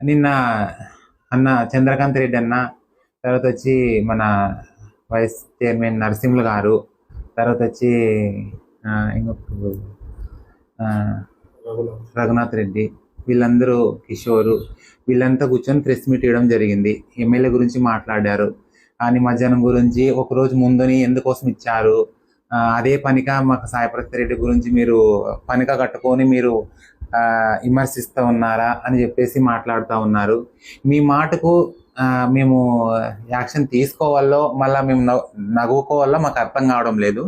నిన్న అన్న చంద్రకాంత్ రెడ్డి అన్న తర్వాత వచ్చి మన వైస్ చైర్మన్ నరసింహులు గారు తర్వాత వచ్చి ఇంకొక రఘునాథ్ రెడ్డి వీళ్ళందరూ కిషోరు వీళ్ళంతా కూర్చొని ప్రెస్ మీట్ ఇవ్వడం జరిగింది. ఎమ్మెల్యే గురించి మాట్లాడారు. కానీ మధ్యాహ్నం గురించి ఒక రోజు ముందుని ఎందుకోసం ఇచ్చారు? అదే పనిక మాకు సాయిప్రసాద్ రెడ్డి గురించి మీరు పనిక కట్టుకొని మీరు విమర్శిస్తూ ఉన్నారా అని చెప్పేసి మాట్లాడుతూ ఉన్నారు. మీ మాటకు మేము యాక్షన్ తీసుకోవాలో మళ్ళీ మేము నవ్వు నవ్వుకోవాలో మాకు అర్థం కావడం లేదు.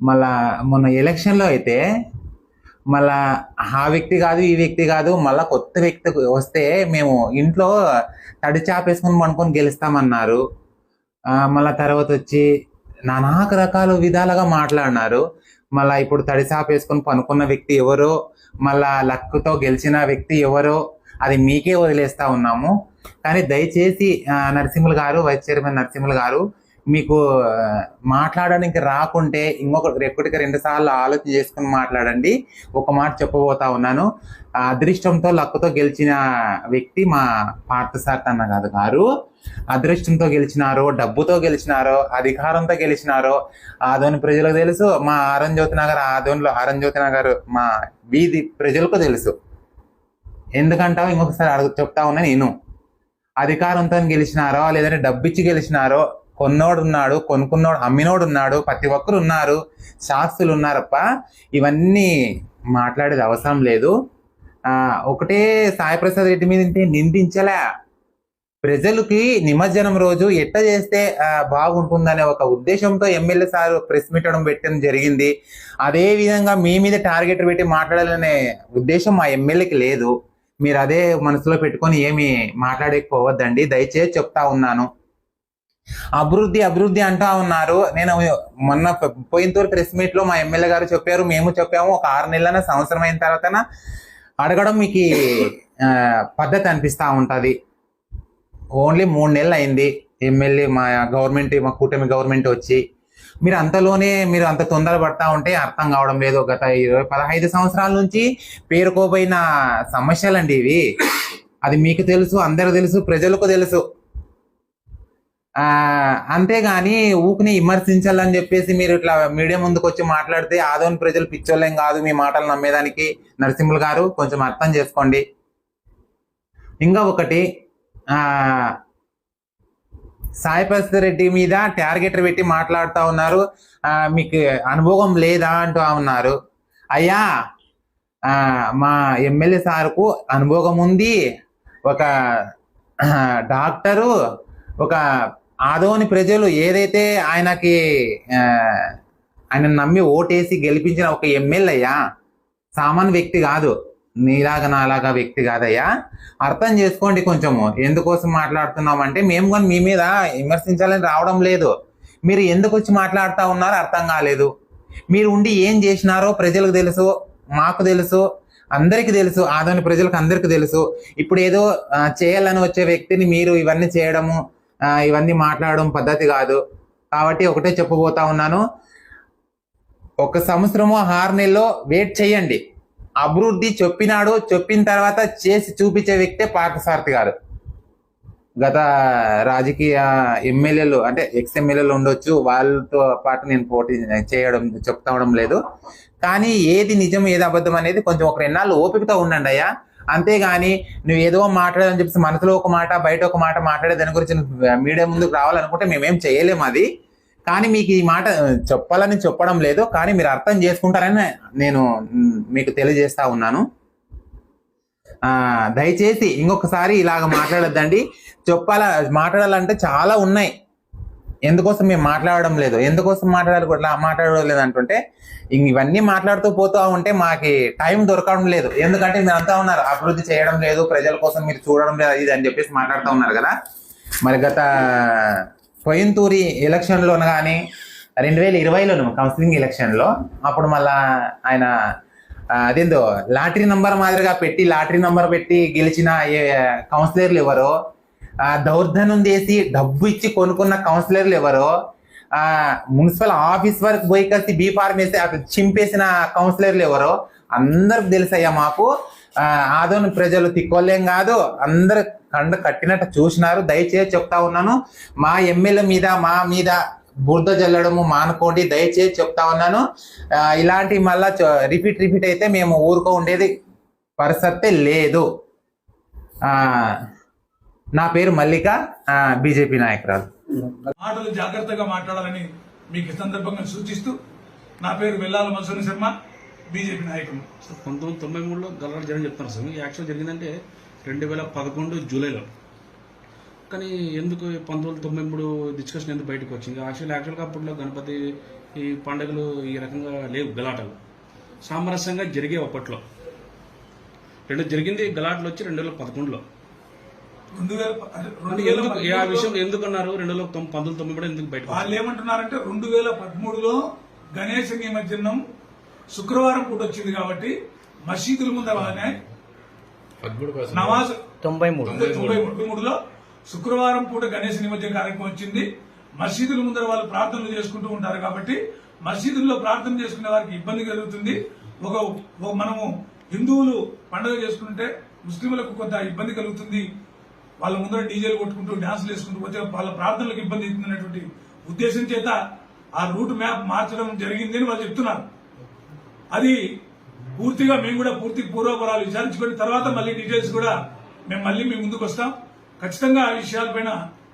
మళ్ళా మొన్న ఎలక్షన్లో అయితే మళ్ళా ఆ వ్యక్తి కాదు ఈ వ్యక్తి కాదు మళ్ళీ కొత్త వ్యక్తి వస్తే మేము ఇంట్లో తడి చాపేసుకొని పనుకొని గెలుస్తామన్నారు. మళ్ళీ తర్వాత వచ్చి నానాక రకాల విధాలుగా మాట్లాడినారు. మళ్ళా ఇప్పుడు తడి వేసుకొని పనుకున్న వ్యక్తి ఎవరో మళ్ళా లక్తో గెలిచిన వ్యక్తి ఎవరో అది మీకే వదిలేస్తా ఉన్నాము. కానీ దయచేసి నరసింహులు గారు వైస్ చైర్మన్ నరసింహులు గారు మీకు మాట్లాడడానికి రాకుంటే ఇంకొక ఎప్పటికి రెండు సార్లు ఆలోచన చేసుకుని మాట్లాడండి. ఒక మాట చెప్పబోతా ఉన్నాను. ఆ అదృష్టంతో లక్కుతో గెలిచిన వ్యక్తి మా పార్థసారథి అన్న కాదు గారు. అదృష్టంతో గెలిచినారో డబ్బుతో గెలిచినారో అధికారంతో గెలిచినారో ఆదోని ప్రజలకు తెలుసు. మా ఆరంజ్యోతి నగర్ ఆదోనిలో ఆరంజ్యోతి నగర్ మా వీధి ప్రజలకు తెలుసు. ఎందుకంటావు ఇంకొకసారి అడుగు చెప్తా ఉన్నా నేను. అధికారంతో గెలిచినారో లేదంటే డబ్బిచ్చి గెలిచినారో కొన్నోడు ఉన్నాడు కొనుక్కున్నోడు అమ్మినోడు ఉన్నాడు ప్రతి ఒక్కరు ఉన్నారు శాస్త్రులు ఉన్నారప్ప ఇవన్నీ మాట్లాడేది అవసరం లేదు. ఒకటే సాయిప్రసాద్ రెడ్డి మీద నిందించలే. ప్రజలకి నిమజ్జనం రోజు ఎట్ట చేస్తే బాగుంటుందనే ఒక ఉద్దేశంతో ఎమ్మెల్యే సార్ ప్రెస్ మీట్ అవడం పెట్టడం జరిగింది. అదే విధంగా మీ మీద టార్గెట్ పెట్టి మాట్లాడాలనే ఉద్దేశం మా ఎమ్మెల్యేకి లేదు. మీరు అదే మనసులో పెట్టుకొని ఏమి మాట్లాడకపోవద్దండి. దయచేసి చెప్తా ఉన్నాను. అభివృద్ధి అభివృద్ధి అంటా ఉన్నారు. నేను మొన్న ప- ప్రెస్ మీట్లో మా ఎమ్మెల్యే గారు చెప్పారు మేము చెప్పాము ఒక ఆరు నెలల సంవత్సరం అయిన తర్వాత అడగడం మీకు పద్ధతి అనిపిస్తూ ఉంటుంది. ఓన్లీ మూడు నెలలు అయింది. ఎమ్మెల్యే మా గవర్నమెంట్ మా కూటమి గవర్నమెంట్ వచ్చి మీరు అంతలోనే మీరు అంత తొందర పడతా ఉంటే అర్థం కావడం లేదు. గత ఇరవై పదహైదు సంవత్సరాల నుంచి పేరుకోబోయిన సమస్యలండి ఇవి. అది మీకు తెలుసు అందరూ తెలుసు ప్రజలకు తెలుసు. అంతేగాని ఊకిని విమర్శించాలని చెప్పేసి మీరు ఇట్లా మీడియా ముందుకు వచ్చి మాట్లాడితే ఆదోని ప్రజలు పిచ్చోళ్ళేం కాదు మీ మాటలు నమ్మేదానికి నరసింహులు గారు. కొంచెం అర్థం చేసుకోండి. ఇంకా ఒకటి సాయిప్రసాద్ రెడ్డి మీద టార్గెట్ పెట్టి మాట్లాడుతూ ఉన్నారు. మీకు అనుభవం లేదా అంటూ ఉన్నారు. అయ్యా మా ఎమ్మెల్యే సార్కు అనుభవం ఉంది. ఒక డాక్టరు ఒక ఆదోని ప్రజలు ఏదైతే ఆయనకి ఆయన నమ్మి ఓటేసి గెలిపించిన ఒక ఎమ్మెల్యేయా సామాన్య వ్యక్తి కాదు నీలాగా నాలాగా వ్యక్తి కాదయ్యా? అర్థం చేసుకోండి కొంచెము ఎందుకోసం మాట్లాడుతున్నాం అంటే మేము కానీ మీ మీద విమర్శించాలని రావడం లేదు. మీరు ఎందుకు వచ్చి మాట్లాడుతూ ఉన్నారో అర్థం కాలేదు. మీరు ఉండి ఏం చేసినారో ప్రజలకు తెలుసు మాకు తెలుసు అందరికీ తెలుసు ఆదోని ప్రజలకు అందరికీ తెలుసు. ఇప్పుడు ఏదో చేయాలని వచ్చే వ్యక్తిని మీరు ఇవన్నీ చేయడము ఇవన్నీ మాట్లాడడం పద్ధతి కాదు. కాబట్టి ఒకటే చెప్పబోతా ఉన్నాను. ఒక సంవత్సరము ఆరు నెలలో వెయిట్ చేయండి. అభివృద్ధి చెప్పినాడు చెప్పిన తర్వాత చేసి చూపించే వ్యక్తే పార్థసారథి గారు. గత రాజకీయ ఎమ్మెల్యేలు అంటే ఎక్స్ ఎమ్మెల్యేలు ఉండొచ్చు వాళ్ళతో పాటు నేను పోటీ చేయడం చెప్తావడం లేదు. కానీ ఏది నిజం ఏది అబద్ధం అనేది కొంచెం ఒక రెండాళ్ళు ఓపికతో ఉండండి అయ్యా. అంతేగాని నువ్వు ఏదో మాట్లాడదని చెప్పేసి మనసులో ఒక మాట బయట ఒక మాట మాట్లాడే దాని గురించి మీడియా ముందుకు రావాలనుకుంటే మేమేం చేయలేము అది. కానీ మీకు ఈ మాట చెప్పాలని చెప్పడం లేదు కానీ మీరు అర్థం చేసుకుంటారని నేను మీకు తెలియజేస్తా ఉన్నాను. దయచేసి ఇంకొకసారి ఇలాగ మాట్లాడొద్దండి. చెప్పాల మాట్లాడాలంటే చాలా ఉన్నాయి. ఎందుకోసం మేము మాట్లాడడం లేదు? ఎందుకోసం మాట్లాడాలి మాట్లాడడం లేదు అంటుంటే ఇంక ఇవన్నీ మాట్లాడుతూ పోతూ ఉంటే మాకి టైం దొరకడం లేదు. ఎందుకంటే మీరు అంతా ఉన్నారు అభివృద్ధి చేయడం లేదు ప్రజల కోసం మీరు చూడడం లేదు ఇది అని చెప్పేసి మాట్లాడుతూ ఉన్నారు కదా. మరి గత కొయంతూరి ఎలక్షన్లో కానీ రెండు వేల ఇరవైలోను కౌన్సిలింగ్ ఎలక్షన్లో అప్పుడు మళ్ళా ఆయన అదేందో లాటరీ నంబర్ మాదిరిగా పెట్టి లాటరీ నంబర్ పెట్టి గెలిచిన ఏ- కౌన్సిలర్లు ఎవరో ఆ, చేసి డబ్బు ఇచ్చి కొనుక్కున్న కౌన్సిలర్లు ఎవరో ఆ మున్సిపల్ ఆఫీస్ వరకు పోయి కలిసి బీ ఫార్మ్ వేసి అక్కడ చింపేసిన కౌన్సిలర్లు ఎవరో అందరికి తెలుసయ్యా మాకు. ఆదోని ప్రజలు తిక్కోలేం కాదు. అందరు కండ కట్టినట్టు చూసినారు. దయచేసి చెప్తా ఉన్నాను. మా ఎమ్మెల్యే మీద మా మీద బురద జల్లడము మానుకోండి. దయచేసి చెప్తా ఉన్నాను. ఇలాంటి మళ్ళా రిపీట్ రిపీట్ అయితే మేము ఊరుకో ఉండేది. పరిస్థితి లేదు. ఆ, నా పేరు మల్లిక బీజేపీ నాయకురాలు. మాటలు జాగ్రత్తగా మాట్లాడాలని మీకు సందర్భంగా సూచిస్తూ నా పేరు వెల్లాల మసూరి శర్మ బీజేపీ నాయకులు. సార్ పంతొమ్మిది తొంభై మూడులో గల్లాడు జరిగింది చెప్తాను సార్. యాక్చువల్ జరిగిందంటే రెండు వేల పదకొండు జూలైలో. కానీ ఎందుకు పంతొమ్మిది తొంభై మూడు డిస్కషన్ ఎందుకు బయటకు వచ్చింది? యాక్చువల్ యాక్చువల్గా అప్పట్లో గణపతి ఈ పండుగలు ఈ రకంగా లేవు గలాటలు. సామరస్యంగా జరిగే అప్పట్లో. రెండు జరిగింది గలాటలు వచ్చి రెండు వేల పదకొండులో. రెండు వేల రెండు ఆ విషయం ఎందుకు అన్నారు రెండు వేల తొమ్- పంతొమ్మిది తొమ్మిది కూడా ఎందుకు బయటకు వాళ్ళు ఏమంటున్నారంటే రెండు వేల పదమూడులో గణేష నిమజ్జనం శుక్రవారం పూట వచ్చింది కాబట్టి మసీదుల ముందు అలానే నమాజ్ తొంభై మూడు. తొంభై మూడులో శుక్రవారం పూట గణేష్ నిమజ్జన కార్యక్రమం వచ్చింది. మసీదుల ముందర వాళ్ళు ప్రార్థనలు చేసుకుంటూ ఉంటారు కాబట్టి మసీదుల్లో ప్రార్థన చేసుకునే వారికి ఇబ్బంది కలుగుతుంది. ఒక ఒక మనము హిందువులు పండుగ చేసుకుంటే ముస్లింలకు కొంత ఇబ్బంది కలుగుతుంది వాళ్ళ ముందర డీజేలు కొట్టుకుంటూ డ్యాన్స్లు వేసుకుంటూ వచ్చే వాళ్ళ ప్రార్థనలకు ఇబ్బంది అవుతుందనేటువంటి ఉద్దేశం చేత ఆ రూట్ మ్యాప్ మార్చడం జరిగింది అని వాళ్ళు చెప్తున్నారు. అది పూర్తిగా మేము కూడా పూర్తి పూర్వపరాలు విచారించుకుని తర్వాత మళ్ళీ డీటెయిల్స్ కూడా మేము మళ్ళీ మీ ముందుకు వస్తాం. ఖచ్చితంగా ఆ విషయాలపైన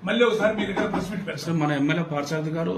మళ్ళీ ఒకసారి మీ దగ్గర ప్రెస్ మీట్ పెడతాం. మన ఎమ్మెల్యే పార్సారథి గారు